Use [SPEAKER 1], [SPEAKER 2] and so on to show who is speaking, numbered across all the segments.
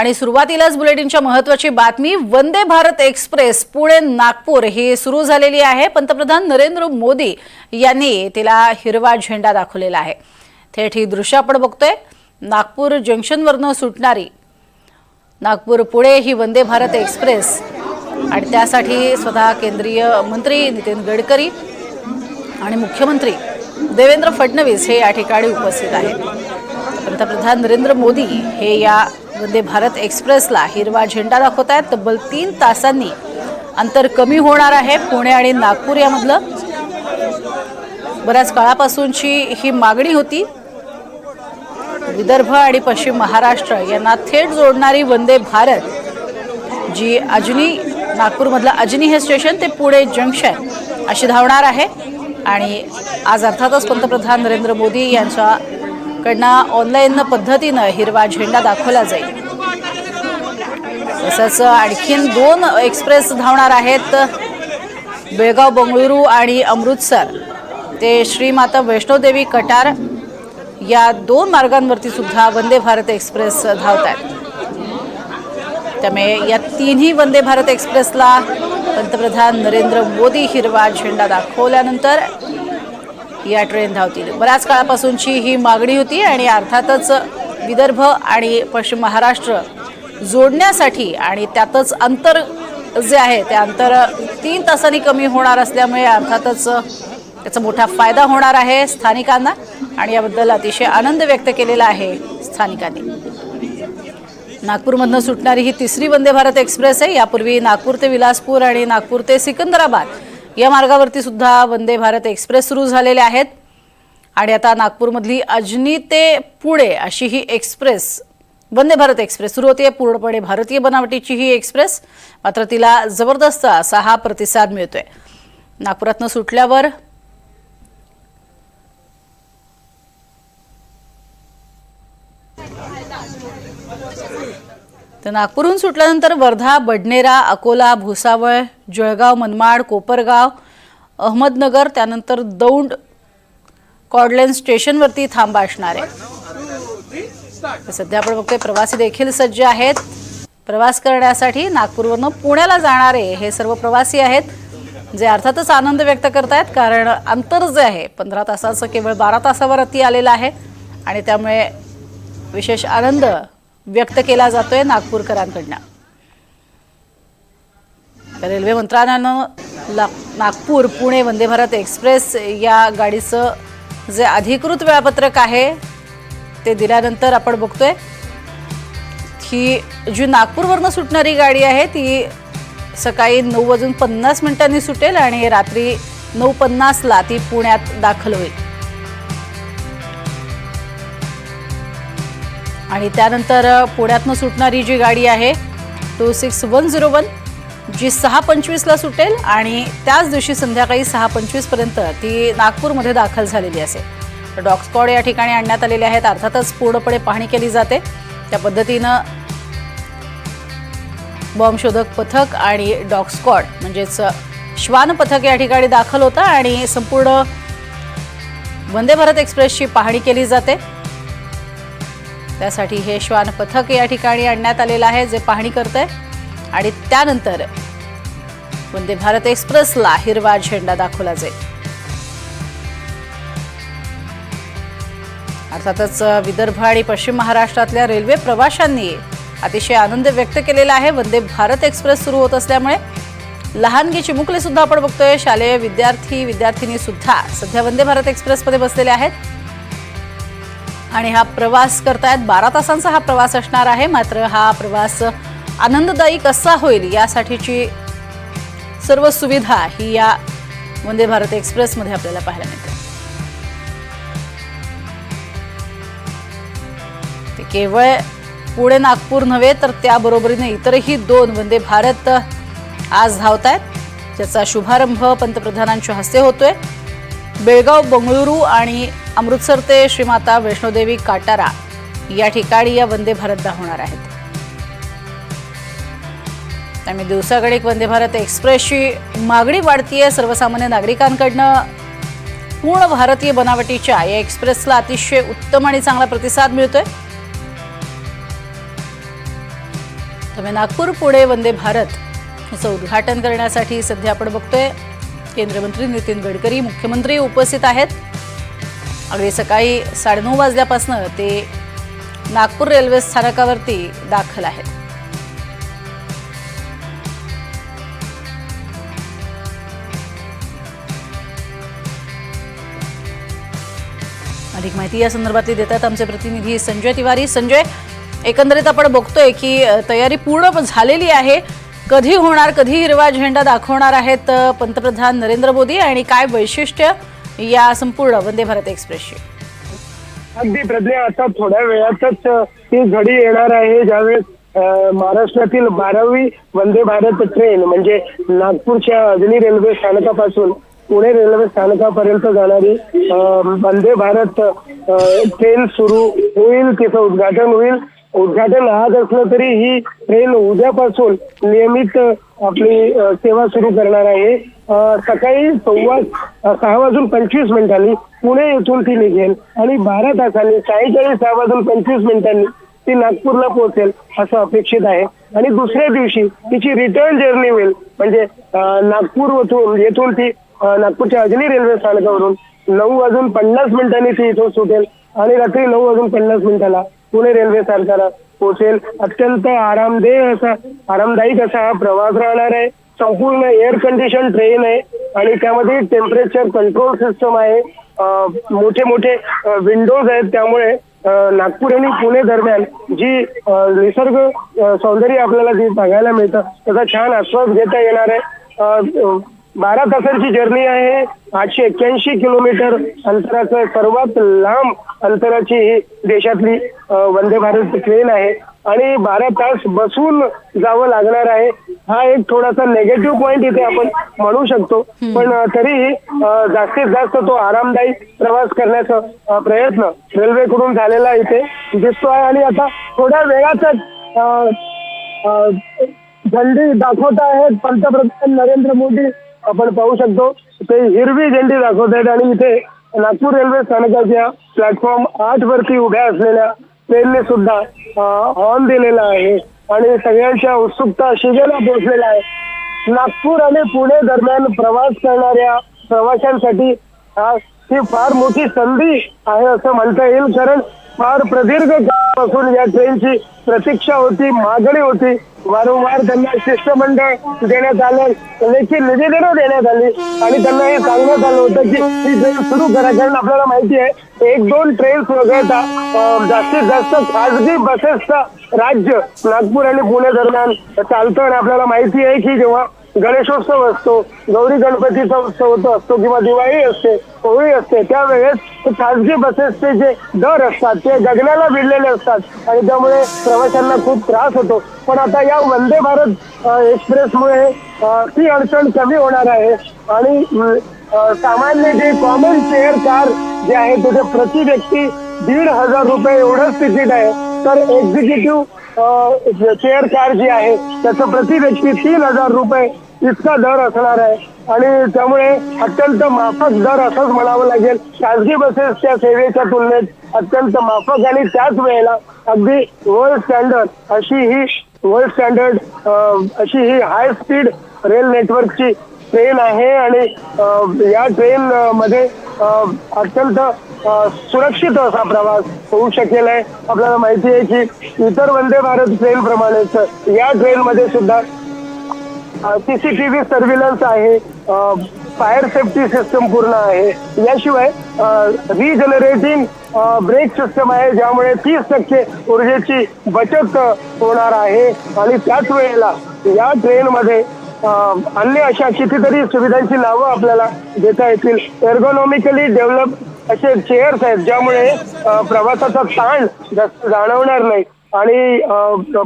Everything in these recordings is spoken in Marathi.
[SPEAKER 1] आणि सुरुवातीलाच बुलेटिनच्या महत्वाची बातमी वंदे भारत एक्सप्रेस पुणे नागपूर ही सुरू झालेली आहे. पंतप्रधान नरेंद्र मोदी यांनी तिला हिरवा झेंडा दाखवलेला आहे. थेट ही दृश्य आपण बघतोय. नागपूर जंक्शनवरनं सुटणारी नागपूर पुणे ही वंदे भारत एक्सप्रेस. आणि त्यासाठी स्वतः केंद्रीय मंत्री नितीन गडकरी आणि मुख्यमंत्री देवेंद्र फडणवीस हे या ठिकाणी उपस्थित आहेत. पंतप्रधान नरेंद्र मोदी हे या वंदे भारत एक्सप्रेसला हिरवा झेंडा दाखवत आहेत. तब्बल तीन तासांनी अंतर कमी होणार आहे. पुणे आणि नागपूर यामधलं बऱ्याच काळापासूनची ही मागणी होती. विदर्भ आणि पश्चिम महाराष्ट्र यांना थेट जोडणारी वंदे भारत जी अजनी नागपूरमधलं अजनी हे स्टेशन ते पुणे जंक्शन अशी धावणार आहे. आणि आज अर्थातच पंतप्रधान नरेंद्र मोदी कडनं ऑनलाईन पद्धतीनं हिरवा झेंडा दाखवला जाईल. तसंच आणखीन दोन एक्सप्रेस धावणार आहेत बेळगाव बंगळुरू आणि अमृतसर. ते श्रीमाता वैष्णोदेवी कटार या दोन मार्गांवरती सुद्धा वंदे भारत एक्सप्रेस धावत आहेत त्यामुळे या तिन्ही वंदे भारत एक्सप्रेसला पंतप्रधान नरेंद्र मोदी हिरवा झेंडा दाखवल्यानंतर या ट्रेन धावतील. बऱ्याच काळापासूनची ही मागणी होती आणि अर्थातच विदर्भ आणि पश्चिम महाराष्ट्र जोडण्यासाठी आणि त्यातच अंतर जे आहे ते अंतर तीन तासांनी कमी होणार असल्यामुळे अर्थातच त्याचा मोठा फायदा होणार आहे स्थानिकांना आणि याबद्दल अतिशय आनंद व्यक्त केलेला आहे स्थानिकांनी. नागपूरमधनं सुटणारी ही तिसरी वंदे भारत एक्सप्रेस आहे. यापूर्वी नागपूर ते विलासपूर आणि नागपूर ते सिकंदराबाद या मार्गावरती सुद्धा वंदे भारत एक्सप्रेस सुरू झालेले आहेत. आणि आता नागपूरमधली अजनी ते पुणे अशी ही एक्सप्रेस वंदे भारत एक्सप्रेस सुरू होते पूर्णपणे भारतीय बनावटीची ही एक्सप्रेस मात्र तिला जबरदस्त असा हा प्रतिसाद मिळतोय. नागपुरातनं सुटल्यावर तर नागपूरहून सुटल्यानंतर वर्धा बडनेरा अकोला भुसावळ जळगाव मनमाड कोपरगाव अहमदनगर त्यानंतर दौंड कॉडलेन स्टेशनवरती थांबा असणार आहे. सध्या आपण बघतोय प्रवासी देखील सज्ज आहेत. प्रवास करण्यासाठी नागपूरवरनं पुण्याला जाणारे हे सर्व प्रवासी आहेत जे अर्थातच आनंद व्यक्त करतायत कारण अंतर जे आहे पंधरा तासाचं केवळ बारा तासावर अति आलेलं आहे. आणि त्यामुळे विशेष आनंद व्यक्त केला जातोय नागपूरकरांकडनं. रेल्वे मंत्रालयानं नागपूर पुणे वंदे भारत एक्सप्रेस या गाडीचं जे अधिकृत वेळापत्रक आहे ते दिल्यानंतर आपण बघतोय ही जी नागपूरवरनं सुटणारी गाडी आहे ती सकाळी नऊ वाजून पन्नास मिनिटांनी सुटेल आणि रात्री नऊ पन्नासला ती पुण्यात दाखल होईल. आणि त्यानंतर पुण्यातनं सुटणारी जी गाडी आहे two six one zero one जी सहा पंचवीसला सुटेल आणि त्याच दिवशी संध्याकाळी सहा पंचवीसपर्यंत ती नागपूरमध्ये दाखल झालेली असेल. डॉग स्कॉड या ठिकाणी आणण्यात आलेले आहेत. अर्थातच पूर्णपणे पाहणी केली जाते. त्या पद्धतीनं बॉम्बशोधक पथक आणि डॉग स्कॉड म्हणजेच श्वान पथक या ठिकाणी दाखल होतं आणि संपूर्ण वंदे भारत एक्सप्रेसची पाहणी केली जाते. त्यासाठी हे श्वान पथक या ठिकाणी आणण्यात आलेलं आहे जे पाहणी करत आहे आणि त्यानंतर वंदे भारत एक्सप्रेसला हिरवा झेंडा दाखवला जाईल. अर्थातच विदर्भ आणि पश्चिम महाराष्ट्रातल्या रेल्वे प्रवाशांनी अतिशय आनंद व्यक्त केलेला आहे. वंदे भारत एक्सप्रेस सुरू होत असल्यामुळे लहानगी चिमुकले सुद्धा आपण बघतोय. शालेय विद्यार्थी विद्यार्थिनी सुद्धा सध्या वंदे भारत एक्सप्रेसमध्ये बसलेले आहेत. आणि हा प्रवास करतायत बारा तासांचा हा प्रवास असणार आहे मात्र हा प्रवास आनंददायी कसा होईल यासाठीची सर्व सुविधा ही या वंदे भारत एक्सप्रेसमध्ये आपल्याला पाहायला मिळते. ते केवळ पुणे नागपूर नव्हे तर त्याबरोबरीने इतरही दोन वंदे भारत आज धावत आहेत ज्याचा शुभारंभ पंतप्रधानांच्या हस्ते होतोय. बेळगाव बंगळुरू आणि अमृतसर ते श्रीमाता वैष्णोदेवी काटारा या ठिकाणी या वंदे भारत धावणार आहेत. त्यामुळे दिवसाकडे एक वंदे भारत एक्सप्रेसची मागणी वाढतीये. सर्वसामान्य नागरिकांकडनं पूर्ण भारतीय बनावटीच्या या एक्सप्रेसला अतिशय उत्तम आणि चांगला प्रतिसाद मिळतोय. त्यामुळे नागपूर पुणे वंदे भारत याचं उद्घाटन करण्यासाठी सध्या आपण बघतोय. केंद्रीय मंत्री नितीन गडकरी मुख्यमंत्री उपस्थित आहेत. अगदी सकाळी साडेनऊ वाजल्यापासून ते नागपूर रेल्वे स्थानकावरती दाखल आहेत. अधिक माहिती या संदर्भातली देतात आमचे प्रतिनिधी संजय तिवारी. संजय एकंदरीत आपण बघतोय की तयारी पूर्ण झालेली आहे. कधी होणार कधी हिरवा झेंडा दाखवणार आहेत पंतप्रधान नरेंद्र मोदी आणि काय वैशिष्ट्य या संपूर्ण वंदे भारत एक्सप्रेसची
[SPEAKER 2] अगदी प्रज्ञा आता थोड्या वेळातच ती घडी येणार आहे ज्यावेळेस महाराष्ट्रातील बारावी वंदे भारत ट्रेन म्हणजे नागपूरच्या अजनी रेल्वे स्थानकापासून पुणे रेल्वे स्थानकापर्यंत जाणारी वंदे भारत ट्रेन सुरू होईल तिचं उद्घाटन होईल. उद्घाटन आज असलं तरी ही ट्रेन उद्यापासून नियमित आपली सेवा सुरू करणार आहे. सकाळी सव्वा सहा वाजून पंचवीस मिनिटांनी पुणे येथून ती निघेल आणि बारा तासांनी सायंकाळी सहा वाजून पंचवीस मिनिटांनी ती नागपूरला पोहोचेल असं अपेक्षित आहे. आणि दुसऱ्या दिवशी तिची रिटर्न जर्नी होईल. म्हणजे नागपूर येथून येथून ती नागपूरच्या अजनी रेल्वे स्थानकावरून नऊ वाजून पन्नास मिनिटांनी ती इथून सुटेल आणि रात्री नऊ वाजून पन्नास मिनिटाला पुणे रेल्वे स्थानकाला पोहोचेल. अत्यंत आरामदेय असा आरामदायी असा हा प्रवास राहणार आहे. संपूर्ण एअर कंडिशन ट्रेन आहे आणि त्यामध्ये टेम्परेचर कंट्रोल सिस्टम आहे. मोठे मोठे विंडोज आहेत. त्यामुळे नागपूर आणि पुणे दरम्यान जी निसर्ग सौंदर्य आपल्याला जी बघायला मिळतं त्याचा छान आस्वाद घेता येणार आहे. बारा तासांची जर्नी आहे. आठशे एक्क्याऐंशी किलोमीटर अंतराचं सर्वात लांब अंतराची ही देशातली वंदे भारत ट्रेन आहे आणि बारा तास बसून जावं लागणार आहे. हा एक थोडासा नेगेटिव्ह पॉइंट इथे आपण म्हणू शकतो. पण तरीही जास्तीत जास्त तो आरामदायी प्रवास करण्याचा प्रयत्न रेल्वेकडून झालेला इथे. दिसतोय आणि आता थोड्या वेळातच झेंडी दाखवत आहेत. पंतप्रधान नरेंद्र मोदी आपण पाहू शकतो. ते हिरवी झेंडी दाखवत आहेत आणि इथे नागपूर रेल्वे स्थानकाच्या प्लॅटफॉर्म आठ वरती उभ्या असलेल्या ट्रेनने सुद्धा हॉल दिलेला आहे आणि सगळ्यांच्या उत्सुकता शिगेला पोहोचलेला आहे. नागपूर आणि पुणे दरम्यान प्रवास करणाऱ्या प्रवाशांसाठी ही फार मोठी संधी आहे असं म्हणता येईल कारण फार प्रदीर्घ काळापासून या ट्रेनची प्रतीक्षा होती मागणी होती. वारंवार त्यांना शिष्टमंडळ देण्यात आलं लेखी निवेदनं देण्यात आली. आणि त्यांना हे सांगण्यात आलं होतं की ही ट्रेन सुरू करा कारण आपल्याला माहिती आहे एक दोन ट्रेन वगळता जास्तीत जास्त खासगी बसेसचा राज्य नागपूर आणि पुणे दरम्यान चालतं. आणि आपल्याला माहिती आहे की जेव्हा गणेशोत्सव असतो गौरी गणपतीचा उत्सव होतो असतो किंवा दिवाळी असते होळी असते त्यावेळेस खाजगी खासगी बसेसचे जे दर असतात ते गगनाला भिडलेले असतात आणि त्यामुळे प्रवाशांना खूप त्रास होतो. पण आता या वंदे भारत एक्सप्रेसमुळे ती अडचण कमी होणार आहे आणि सामान्य जे कॉमन शेअर कार जे आहे तिथे प्रति व्यक्ती दीड हजार रुपये एवढंच तिकीट आहे. तर एक्झिक्युटिव्ह शेअर कार जी आहे त्याचं प्रति व्यक्ती तीन हजार रुपये इतका दर असणार आहे. आणि त्यामुळे अत्यंत माफक दर असंच म्हणावं लागेल. खासगी बसेसच्या सेवेच्या तुलनेत अत्यंत माफक आणि त्याच वेळेला अगदी वर्ल्ड स्टँडर्ड अशी ही वर्ल्ड स्टँडर्ड अशी ही हाय स्पीड रेल नेटवर्कची ट्रेन आहे. आणि या ट्रेन मध्ये अत्यंत सुरक्षित असा प्रवास होऊ शकेल आहे. आपल्याला माहिती आहे की इतर वंदे भारत ट्रेन प्रमाणेच या ट्रेनमध्ये सुद्धा सीसीटीव्ही सर्व्हिलन्स आहे फायर सेफ्टी सिस्टम पूर्ण आहे. याशिवाय रिजनरेटिंग ब्रेक सिस्टम आहे ज्यामुळे तीस टक्के ऊर्जेची बचत होणार आहे. आणि त्याच वेळेला या ट्रेनमध्ये अन्य अशा कितीतरी सुविधांची नावं आपल्याला देता येतील. एर्गोनॉमिकली डेव्हलप असे चेअर्स आहेत ज्यामुळे प्रवासाचा ताण जास्त जाणवणार नाही. आणि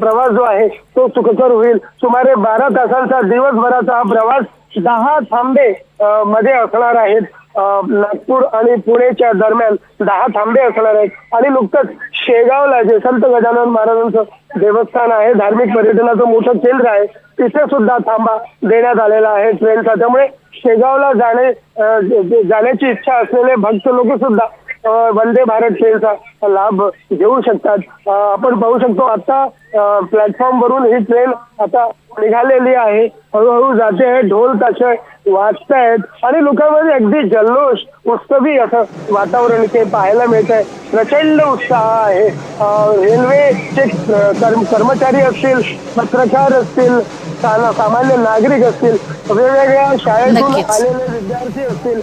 [SPEAKER 2] प्रवास जो आहे तो सुखकर होईल. सुमारे बारा तासांचा दिवसभराचा हा प्रवास दहा थांबे मध्ये असणार आहेत. नागपूर आणि पुणेच्या दरम्यान दहा थांबे असणार आहेत. आणि नुकतंच शेगावला जे संत गजानन महाराजांचं देवस्थान आहे धार्मिक पर्यटनाचं मोठं केंद्र आहे तिथे सुद्धा थांबा देण्यात आलेला आहे ट्रेनचा. त्यामुळे शेगावला जाणे जाण्याची इच्छा असलेले भक्त लोक सुद्धा वंदे भारत ट्रेनचा लाभ घेऊ शकतात. आपण पाहू शकतो आता प्लॅटफॉर्म वरून ही ट्रेन आता निघालेली आहे. हळूहळू जाते आहे ढोल ताशे आहेत आणि लोकांमध्ये अगदी जल्लोष उत्सवी असं वातावरण इथे पाहायला मिळत आहे प्रचंड उत्साह आहे. रेल्वेचे कर्म- कर्मचारी असतील पत्रकार असतील सामान्य नागरिक असतील वेगवेगळ्या शाळेतून. आलेले विद्यार्थी असतील